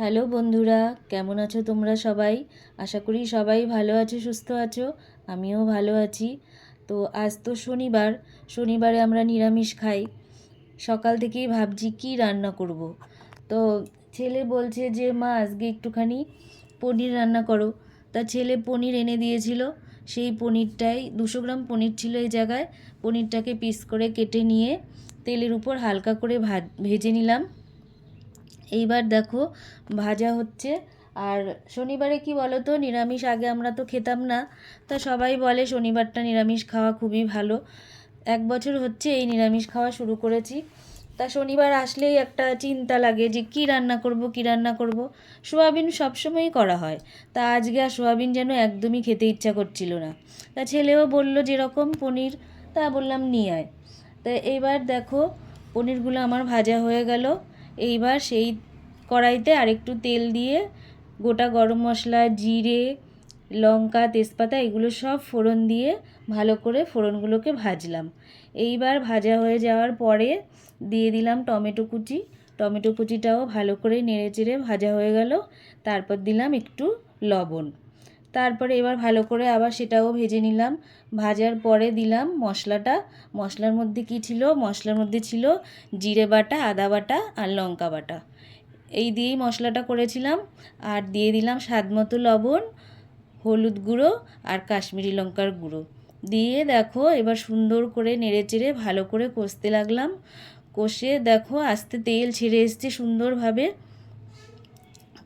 Hello বন্ধুরা, কেমন আছো তোমরা সবাই? আশা করি সবাই ভালো আছো, সুস্থ আছো, আমিও ভালো আছি। তো আজ তো শনিবার, শনিবারে আমরা নিরামিষ খাই। সকাল থেকেই ভাবছি কি রান্না করব। তো ছেলে বলছে যে, মা, আজকে একটুখানি পনির রান্না করো। তা ছেলে পনির এনে দিয়েছিল। সেই পনিরটাই, দুশো গ্রাম পনির ছিল এই জায়গায়। পনিরটাকে পিস করে কেটে নিয়ে তেলের উপর হালকা করে ভাজ, ভেজে নিলাম। এইবার দেখো, ভাজা হচ্ছে। আর শনিবারে কি বলো তো নিরামিষ আগে আমরা তো খেতাম না। তা সবাই বলে শনিবারটা নিরামিষ খাওয়া খুবই ভালো। এক বছর হচ্ছে এই নিরামিষ খাওয়া শুরু করেছি। তা শনিবার আসলেই একটা চিন্তা লাগে যে কি রান্না করব, কি রান্না করব। সোয়াবিন সবসময়ই করা হয়। তা আজকে আর সোয়াবিন যেন একদমই খেতে ইচ্ছা করছিল না। তা ছেলেও বলল যেরকম পনির, তা বললাম নিয়ে আয়। তা এইবার দেখো, পনিরগুলো আমার ভাজা হয়ে গেল। এইবার সেই কড়াইতে আরেকটু তেল দিয়ে গোটা গরম মশলা, জিরে, লঙ্কা, তেজপাতা এগুলো সব ফোড়ন দিয়ে ভালো করে ফোড়নগুলোকে ভাজলাম। এইবার ভাজা হয়ে যাওয়ার পরে দিয়ে দিলাম টমেটো কুচি। টমেটো কুচিটাও ভালো করে নেড়ে চেড়ে ভাজা হয়ে গেল। তারপর দিলাম একটু লবণ। তারপরে এবার ভালো করে আবার সেটাও ভেজে নিলাম। ভাজার পরে দিলাম মশলাটা। মশলার মধ্যে কি ছিল? মশলার মধ্যে ছিল জিরে বাটা, আদা বাটা আর লঙ্কা বাটা। এই দিয়েই মশলাটা করেছিলাম। আর দিয়ে দিলাম স্বাদ মতো লবণ, হলুদ গুঁড়ো আর কাশ্মীরি লঙ্কার গুঁড়ো। দিয়ে দেখো এবার সুন্দর করে নেড়ে চেড়ে ভালো করে কষতে লাগলাম। কষে দেখো আস্তে তেল ছেড়ে এসছে সুন্দরভাবে।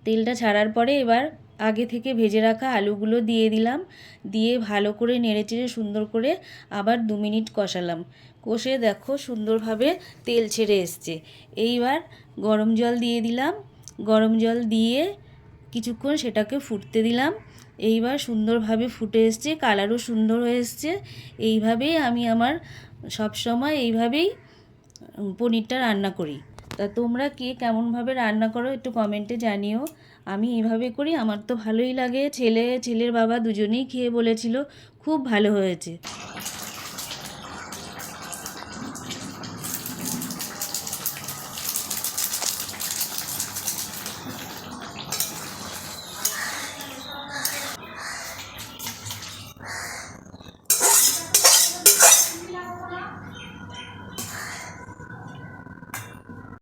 তেলটা ছাড়ার পরে এবার আগে থেকে ভেজে রাখা আলুগুলো দিয়ে দিলাম। দিয়ে ভালো করে নেড়ে চেড়ে সুন্দর করে আবার দু মিনিট কষালাম। কষে দেখো সুন্দরভাবে তেল ছেড়ে এসছে। এইবার গরম জল দিয়ে দিলাম। গরম জল দিয়ে কিছুক্ষণ সেটাকে ফুটতে দিলাম। এইবার সুন্দরভাবে ফুটে এসছে, কালারও সুন্দর হয়ে এসছে। এইভাবেই আমি আমার সব সময় এইভাবেই পনিরটা রান্না করি। তা তোমরা কে কেমনভাবে রান্না করো একটু কমেন্টে জানিও। আমি এভাবে করি, আমার তো ভালোই লাগে। ছেলে, ছেলের বাবা দুজনেই খেয়ে বলেছিল, খুব ভালো হয়েছে।